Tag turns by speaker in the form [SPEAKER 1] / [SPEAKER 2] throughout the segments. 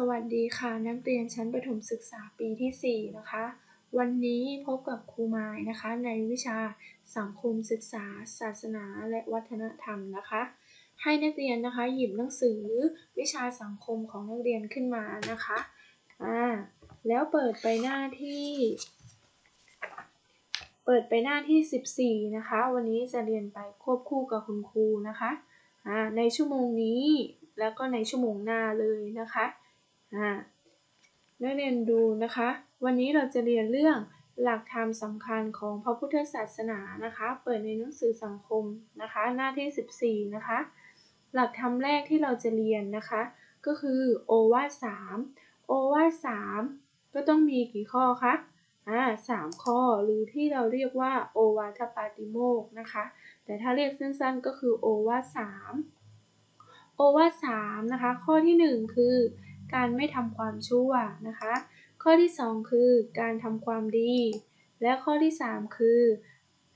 [SPEAKER 1] สวัสดีค่ะนักเรียนชั้นประถมศึกษาปีที่ 4 นะคะ วันนี้พบกับครูมายนะคะ ในวิชาสังคมศึกษา ศาสนาและวัฒนธรรมนะคะ ให้นักเรียนนะคะหยิบหนังสือวิชาสังคมของนักเรียนขึ้นมานะคะอ่าแล้วเปิดไปหน้าที่ เปิดไปหน้าที่ 14 นะคะ วันนี้จะเรียนไปควบคู่กับคุณครูนะคะอ่าในชั่วโมงนี้แล้วก็ในชั่วโมงหน้าเลยนะคะ นักเรียนดูนะคะ วันนี้เราจะเรียนเรื่องหลักธรรมสำคัญของพระพุทธศาสนานะคะ เปิดในหนังสือสังคมนะคะ หน้าที่ 14 นะคะ หลักธรรมแรกที่เราจะเรียนนะคะ ก็คือโอวาทสามโอวาทสามก็ต้องมีกี่ข้อคะอ่าสามข้อหรือที่เราเรียกว่าโอวาทปาติโมกนะคะ แต่ถ้าเรียกสั้นๆก็คือโอวาทสามโอวาทสามนะคะ ข้อที่หนึ่งคือ การไม่ทำความชั่วนะคะ ข้อที่สองคือการทำความดี และข้อที่สามคือ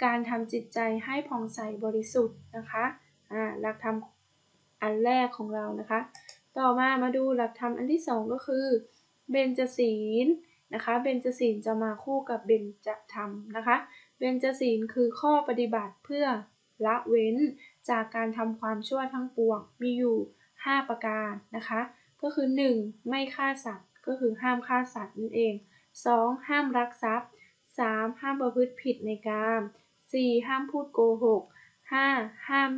[SPEAKER 1] การทำจิตใจให้ผ่องใสบริสุทธิ์นะคะอ่าหลักธรรมอันแรกของเรานะคะ ต่อมามาดูหลักธรรมอันที่สองก็คือเบญจศีลนะคะเบญจศีลจะมาคู่กับเบญจธรรมนะคะเบญจศีลคือข้อปฏิบัติเพื่อละเว้นจากการทำความชั่วทั้งปวงมีอยู่ 5 ประการนะคะ ก็คือ 1. ไม่ฆ่าสัตว์ ก็คือห้ามฆ่าสัตว์นั่นเอง 2. ห้ามรักทรัพย์ 3. ห้ามประพฤติผิดในกาม 4. ห้ามพูดโกหก 5. ห้าม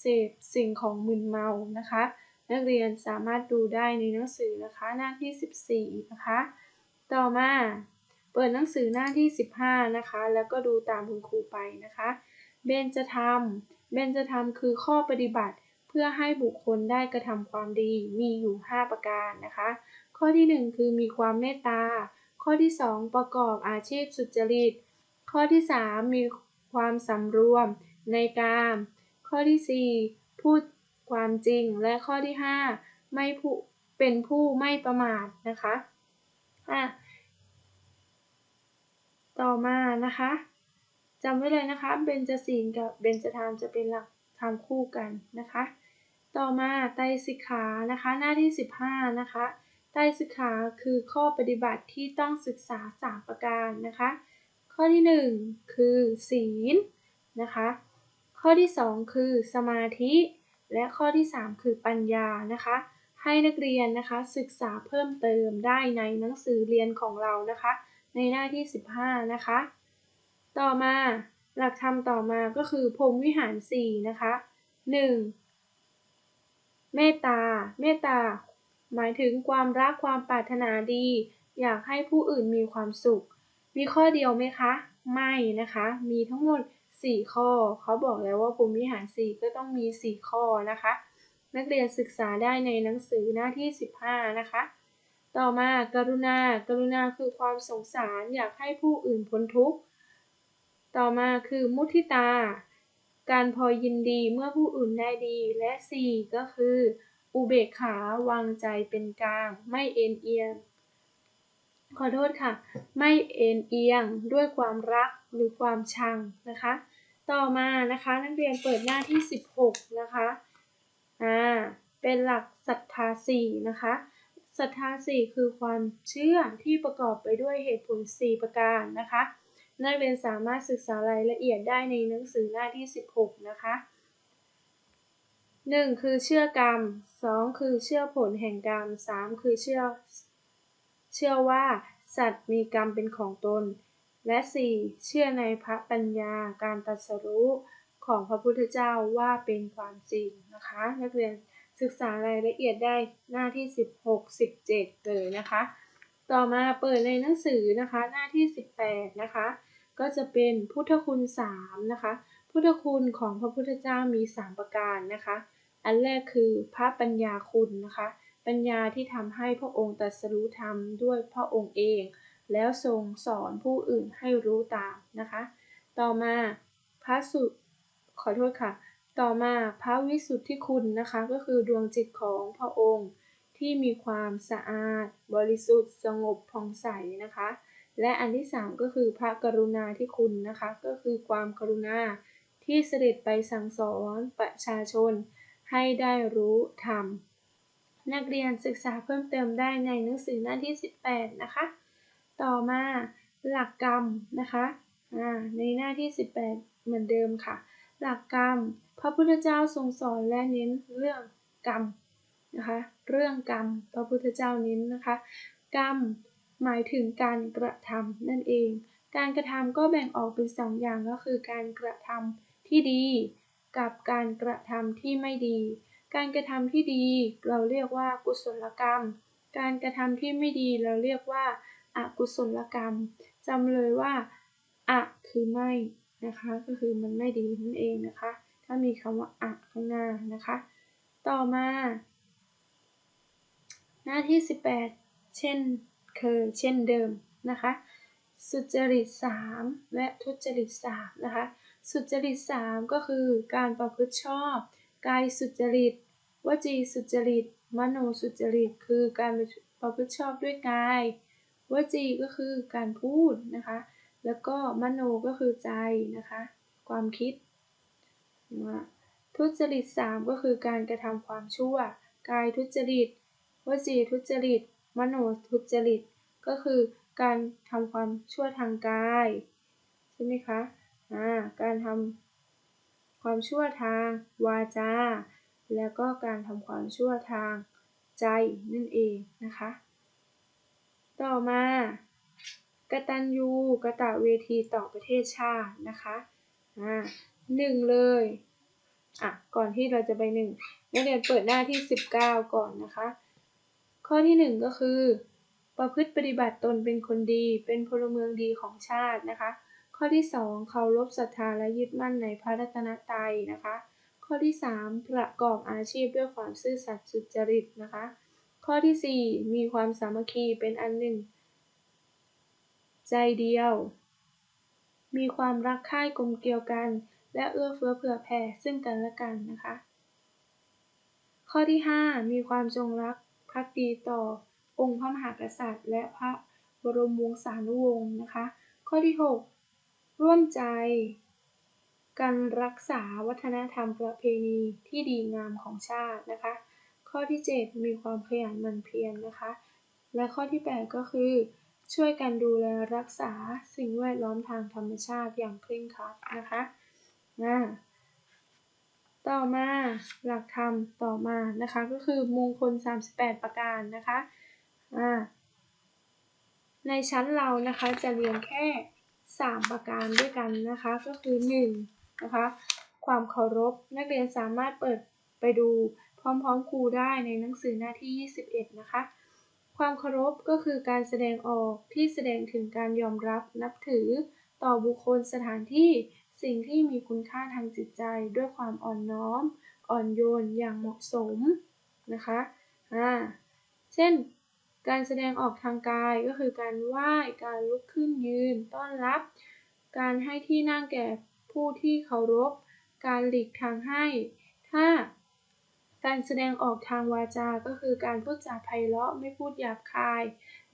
[SPEAKER 1] เสพสิ่งของมึนเมานะคะ นักเรียนสามารถดูได้ในหนังสือนะคะหน้าที่ 14 นะคะ ต่อมาเปิดหนังสือหน้าที่ 15 นะคะ แล้วก็ดูตามคุณครูไปนะคะ เบญจธรรมเบญจธรรมคือข้อปฏิบัติ พื่อให้บุคคลได้กระทำความดีมีอยู่ 5 ประการนะคะ ข้อที่ 1 คือมีความเมตตา ข้อที่ 2 ประกอบอาชีพสุจริต ข้อที่ 3 มีความสำรวมในการข้อที่ 4 พูดความจริงและข้อที่ 5 ไม่ผู้เป็นผู้ไม่ประมาทนะคะอะต่อมานะคะจำไว้เลยนะคะเบญจศีลกับเบญจธรรมจะเป็นหลักธรรมคู่กันนะคะ ต่อมาไตรสิกขานะคะ หน้าที่ 15 นะคะไตรสิกขาคือข้อปฏิบัติที่ต้องศึกษา 3 ประการนะคะ ข้อที่ 1 คือศีลนะคะ ข้อที่ 2 คือสมาธิ และข้อที่ 3 คือปัญญานะคะ ให้นักเรียนนะคะศึกษาเพิ่มเติมได้ในหนังสือเรียนของเรานะคะ ในหน้าที่ 15 นะคะ ต่อมาหลักธรรมต่อมาก็คือพรมวิหาร 4 นะคะ 1. เมตตา เมตตา หมายถึงความรักความปรารถนาดี อยากให้ผู้อื่นมีความสุข มีข้อเดียวไหมคะ ไม่นะคะ มีทั้งหมด 4 ข้อ เขาบอกแล้วว่าพรมวิหาร4ก็ต้องมี 4 ข้อนะคะ นักเรียนศึกษาได้ในหนังสือหน้าที่ 15 นะคะ ต่อมาการุณา กรุณาคือความสงสารอยากให้ผู้อื่นพ้นทุกข์ ต่อมาคือมุทิตา การพอยินดีเมื่อผู้อื่นได้ดี และ 4 ก็คือ อุเบกขาวางใจเป็นกลาง ไม่เอ็นเอียง ขอโทษค่ะ ไม่เอ็นเอียงด้วยความรักหรือความชังนะคะ ต่อมานะคะนักเรียนเปิดหน้าที่ 16 นะคะอ่าเป็นหลักศรัทธาสี่นะคะศรัทธาสี่คือความเชื่อที่ประกอบไปด้วยเหตุผล 4 ประการนะคะ นักเรียนสามารถศึกษารายละเอียดได้ในหนังสือหน้าที่ 16 นะคะ 1. คือเชื่อกรรม 2. คือเชื่อผลแห่งกรรม 3. คือเชื่อ เชื่อว่าสัตว์มีกรรมเป็นของตน และ 4. เชื่อในพระปัญญาการตรัสรู้ของพระพุทธเจ้าว่าเป็นความจริงนะคะ นักเรียนศึกษารายละเอียดได้หน้าที่ 16 17 เลยนะคะ ต่อมาเปิดในหนังสือนะคะหน้าที่ 18 นะคะ ก็จะเป็นพุทธคุณ3นะคะ พุทธคุณของพระพุทธเจ้ามี 3 ประการนะคะ อันแรกคือพระปัญญาคุณนะคะ ปัญญาที่ทำให้พระองค์ตรัสรู้ธรรมด้วยพระองค์เอง แล้วทรงสอนผู้อื่นให้รู้ตามนะคะ ต่อมาพระสุขอโทษค่ะ ต่อมาพระวิสุทธิคุณนะคะ ก็คือดวงจิตของพระองค์ที่มีความสะอาด บริสุทธิ์ สงบผ่องใสนะคะ และอันที่ 3 ก็คือพระกรุณาที่คุณนะคะ ก็คือความกรุณาที่เสด็จไปสั่งสอนประชาชน ให้ได้รู้ธรรม นักเรียนศึกษาเพิ่มเติมได้ในหนังสือหน้าที่ 18 นะคะ ต่อมาหลักกรรมนะคะในหน้าที่ 18 เหมือนเดิมค่ะ หลักกรรม พระพุทธเจ้าทรงสอนและเน้นเรื่องกรรมนะคะ เรื่องกรรม พระพุทธเจ้าเน้นนะคะ กรรม หมายถึงการกระทำนั่นเอง การกระทำก็แบ่งออกเป็นสองอย่างก็คือ การกระทำที่ดี กับการกระทำที่ไม่ดี การกระทำที่ดี เราเรียกว่ากุศลกรรม การกระทำที่ไม่ดีเราเรียกว่าอกุศลกรรมจำเลยว่าอะคือไม่นะคะ ก็คือมันไม่ดีนั่นเองนะคะ ถ้ามีคำว่าอะข้างหน้านะคะ ต่อมา หน้าที่ 18 เช่น คยเช่นเดิมนะคะ สุจริต 3 และทุจริต3นะคะ สุจริต 3 ก็คือการประพฤติชอบกายสุจริต วจีสุจริต มโนสุจริต คือการประพฤติชอบด้วยกาย วจีก็คือการพูดนะคะ แล้วก็มโนก็คือใจนะคะ ความคิดทุจริต 3 ก็คือการกระทำความชั่ว กายทุจริต วจีทุจริต มโนทุจริต ก็คือการทำความชั่วทางกาย ใช่ไหมคะอ่าการทำความชั่วทางวาจา แล้วก็การทำความชั่วทางใจนั่นเองนะคะ ต่อมากตัญญูกะตะเวทีต่อประเทศชาตินะคะอ่าหนึ่งเลยอะก่อนที่เราจะไปหนึ่งนักเรียนเปิดหน้าที่ 19 ก่อนนะคะ ข้อที่หนึ่งก็คือ ประพฤติปฏิบัติตนเป็นคนดี เป็นพลเมืองดีของชาตินะคะ ข้อที่สองเคารพศรัทธาและยึดมั่นในพระรัตนตรัยนะคะ ข้อที่สามประกอบอาชีพด้วยความซื่อสัตย์สุจริตนะคะ ข้อที่สี่มีความสามัคคีเป็นอันหนึ่ง ใจเดียว มีความรักใคร่กลมเกลียวกัน และเอื้อเฟื้อเผื่อแผ่ซึ่งกันและกันนะคะ ข้อที่ 5 มีความจงรัก ภักดีต่อองค์พระมหากษัตริย์ และพระบรมวงศานุวงศ์นะคะ ข้อที่ 6 ร่วมใจ การรักษาวัฒนธรรมประเพณีที่ดีงามของชาตินะคะ ข้อที่ 7 มีความขยันหมั่นเพียรนนะคะ และข้อที่ 8 ก็คือ ช่วยกันดูแลรักษาสิ่งแวดล้อมทางธรรมชาติอย่างเคร่งครัดนะคะ ต่อมาหลักธรรมต่อมานะคะก็คือมงคล 38 ประการนะคะอ่าในชั้นเรานะคะจะเรียนแค่ 3 ประการด้วยกันนะคะก็คือ1นะคะความเคารพนักเรียนสามารถเปิดไปดูพร้อมๆครูได้ในหนังสือหน้าที่ 21 นะคะ ความเคารพก็คือการแสดงออกที่แสดงถึงการยอมรับนับถือต่อบุคคลสถานที่ สิ่งที่มีคุณค่าทางจิตใจด้วยความอ่อนน้อม อ่อนโยนอย่างเหมาะสมนะคะอ่าเช่น การแสดงออกทางกายก็คือการไหว้ การลุกขึ้นยืน ต้อนรับ การให้ที่นั่งแก่ผู้ที่เคารพ การหลีกทางให้ ถ้าการแสดงออกทางวาจา ก็คือการพูดจาไพเราะไม่พูดหยาบคาย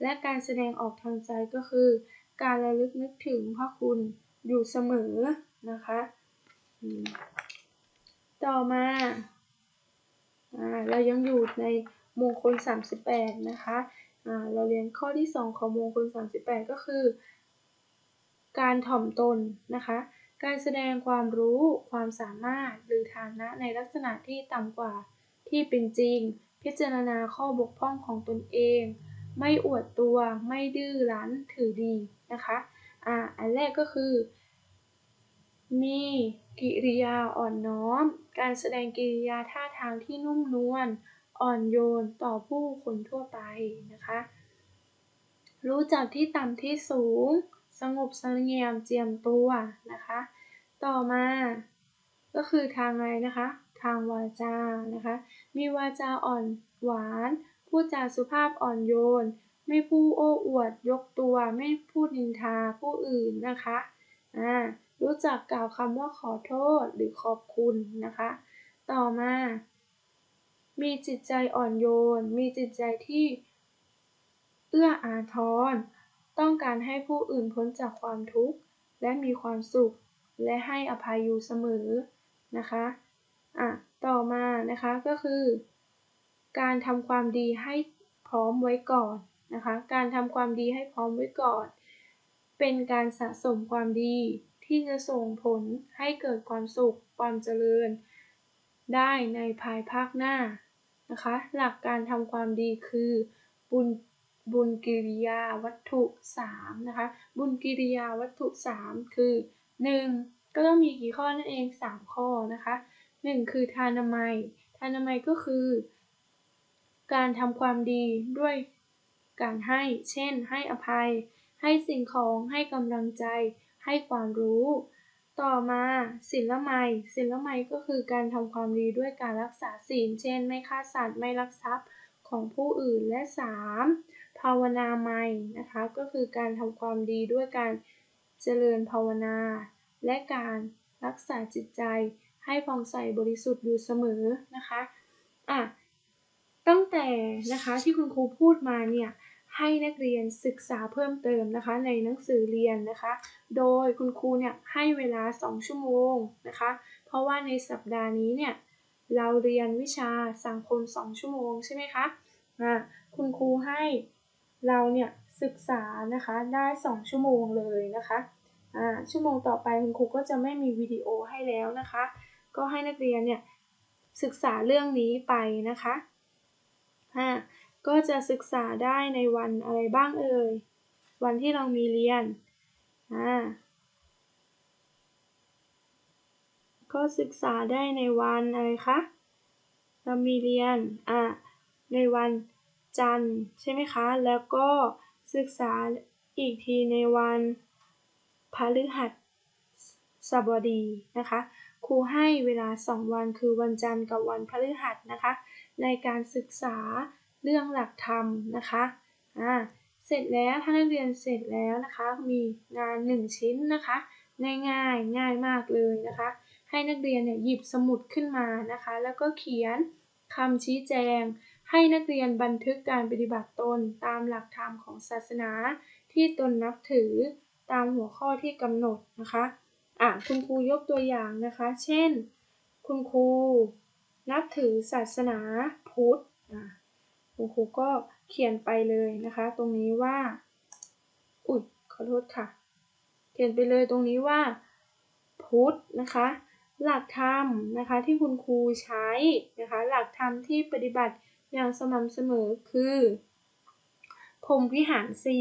[SPEAKER 1] และการแสดงออกทางใจก็คือ การระลึกนึกถึงพระคุณอยู่เสมอ นะคะ ต่อมาเรายังอยู่ในมงคล 38 นะคะเราเรียนข้อที่ 2 ของมงคล 38 ก็คือ การถ่อมตนนะคะ การแสดงความรู้ความสามารถหรือฐานะในลักษณะที่ต่ำกว่าที่เป็นจริง พิจารณาข้อบกพร่องของตนเอง ไม่อวดตัวไม่ดื้อรั้นถือดีนะคะอ่าอันแรกก็คือ มีกิริยาอ่อนน้อม การแสดงกิริยาท่าทางที่นุ่มนวล อ่อนโยนต่อผู้คนทั่วไปนะคะ รู้จักที่ต่ำที่สูง สงบสงี่ยมเจียมตัวนะคะ ต่อมาก็คือทางอะไรนะคะ ทางวาจานะคะ มีวาจาอ่อนหวาน พูดจาสุภาพอ่อนโยน ไม่พูดโอ้อวดยกตัว ไม่พูดนินทาผู้อื่นนะคะ อ่า รู้จักกล่าวคำว่าขอโทษหรือขอบคุณนะคะ ต่อมา มีจิตใจอ่อนโยน มีจิตใจที่เอื้ออาทร ต้องการให้ผู้อื่นพ้นจากความทุกข์ และมีความสุข และให้อภัยอยู่เสมอนะคะอะต่อมานะคะก็คือ การทำความดีให้พร้อมไว้ก่อนนะคะ การทำความดีให้พร้อมไว้ก่อน เป็นการสะสมความดี ที่จะส่งผลให้เกิดความสุขความเจริญ ได้ในภายภาคหน้านะคะ หลักการทำความดีคือบุญบุญกิริยาวัตถุ3นะคะ บุญกิริยาวัตถุ 3 คือ 1. ก็ต้องมีกี่ข้อนั่นเอง 3 ข้อนะคะ 1. คือทานามัย ทานามัยก็คือ การทำความดีด้วยการให้ เช่น ให้อภัย ให้สิ่งของ ให้กำลังใจ ให้ความรู้ ต่อมาศีลไมยศีลไมยก็คือการทำความดีด้วยการรักษาศีล เช่น ไม่ฆ่าสัตว์ ไม่ลักทรัพย์ของผู้อื่น และ 3. ภาวนาไมยนะคะ ก็คือการทำความดีด้วยการเจริญภาวนา และการรักษาจิตใจให้ผ่องใสบริสุทธิ์อยู่เสมอนะคะ อะ ตั้งแต่นะคะที่คุณครูพูดมาเนี่ย ให้นักเรียนศึกษาเพิ่มเติมนะคะ ในหนังสือเรียนนะคะ โดยคุณครูเนี่ยให้เวลา 2 ชั่วโมงนะคะ เพราะว่าในสัปดาห์นี้เนี่ยเราเรียนวิชาสังคม 2 ชั่วโมงใช่ไหมคะอะคุณครูให้เราเนี่ยศึกษานะคะได้ 2 ชั่วโมงเลยนะคะอ่าชั่วโมงต่อไปคุณครูก็จะไม่มีวิดีโอให้แล้วนะคะ ก็ให้นักเรียนเนี่ยศึกษาเรื่องนี้ไปนะคะอ่า ก็จะศึกษาได้ในวันอะไรบ้างเอ่ย วันที่เรามีเรียน อ่า ก็ศึกษาได้ในวันอะไรคะ เรามีเรียน อ่า ในวันจันทร์ใช่ไหมคะ แล้วก็ศึกษาอีกทีในวันพฤหัสบดีนะคะ ครูให้เวลา 2 วันคือวันจันทร์กับวันพฤหัสนะคะ ในการศึกษา เรื่องหลักธรรมนะคะอ่าเสร็จแล้วถ้านักเรียนเสร็จแล้วนะคะ มีงาน 1 ชิ้นนะคะง่ายๆง่ายมากเลยนะคะ ให้นักเรียนเนี่ยหยิบสมุดขึ้นมานะคะ แล้วก็เขียนคำชี้แจง ให้นักเรียนบันทึกการปฏิบัติตนตามหลักธรรมของศาสนาที่ตนนับถือตามหัวข้อที่กำหนดนะคะอะคุณครูยกตัวอย่างนะคะ เช่น คุณครูนับถือศาสนาพุทธ คุณครูก็เขียนไปเลยนะคะ ตรงนี้ว่า อุ๊ยขอโทษค่ะ เขียนไปเลยตรงนี้ว่า พุทธนะคะ หลักธรรมนะคะที่คุณครูใช้นะคะ หลักธรรมที่ปฏิบัติอย่างสม่ำเสมอคือพรมวิหารสี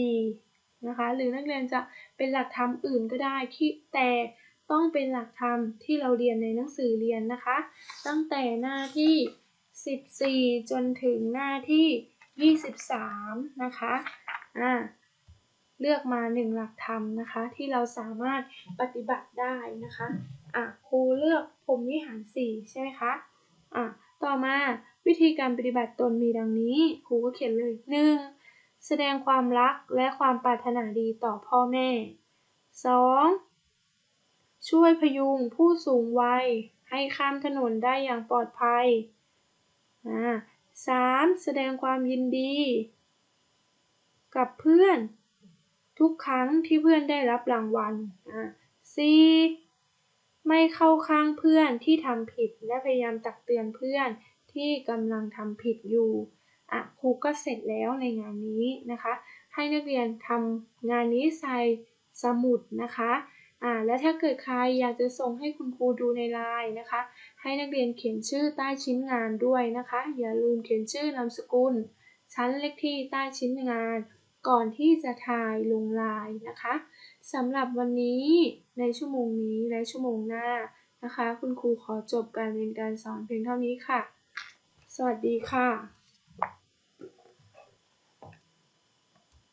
[SPEAKER 1] นะคะ หรือนักเรียนจะเป็นหลักธรรมอื่นก็ได้ที่แต่ต้องเป็นหลักธรรมที่เราเรียนในหนังสือเรียนนะคะ ตั้งแต่หน้าที่ 14 จนถึงหน้าที่ 23 นะคะอ่าเลือกมา 1 หลักธรรมนะคะ ที่เราสามารถปฏิบัติได้นะคะอะครูเลือกพรมวิหาร 4 ใช่ไหมคะอะต่อมาวิธีการปฏิบัติตนมีดังนี้ครูก็เขียนเลย 1. แสดงความรักและความปรารถนาดีต่อพ่อแม่ 2. ช่วยพยุงผู้สูงวัยให้ข้ามถนนได้อย่างปลอดภัย สามแสดงความยินดี กับเพื่อน ทุกครั้งที่เพื่อนได้รับรางวัลสี่ไม่เข้าข้างเพื่อนที่ทำผิดและพยายามตักเตือนเพื่อนที่กำลังทำผิดอยู่อะครูก็เสร็จแล้วในงานนี้นะคะ ให้นักเรียนทำงานนี้ใส่สมุดนะคะ อ่าและถ้าเกิดใครอยากจะส่งให้คุณครูดูในไลน์นะคะ ให้นักเรียนเขียนชื่อใต้ชิ้นงานด้วยนะคะ อย่าลืมเขียนชื่อนามสกุล ชั้นเลขที่ใต้ชิ้นงาน ก่อนที่จะถ่ายลงไลน์นะคะสำหรับวันนี้ในชั่วโมงนี้และชั่วโมงหน้านะคะ คุณครูขอจบการเรียนการสอนเพียงเท่านี้ค่ะ สวัสดีค่ะ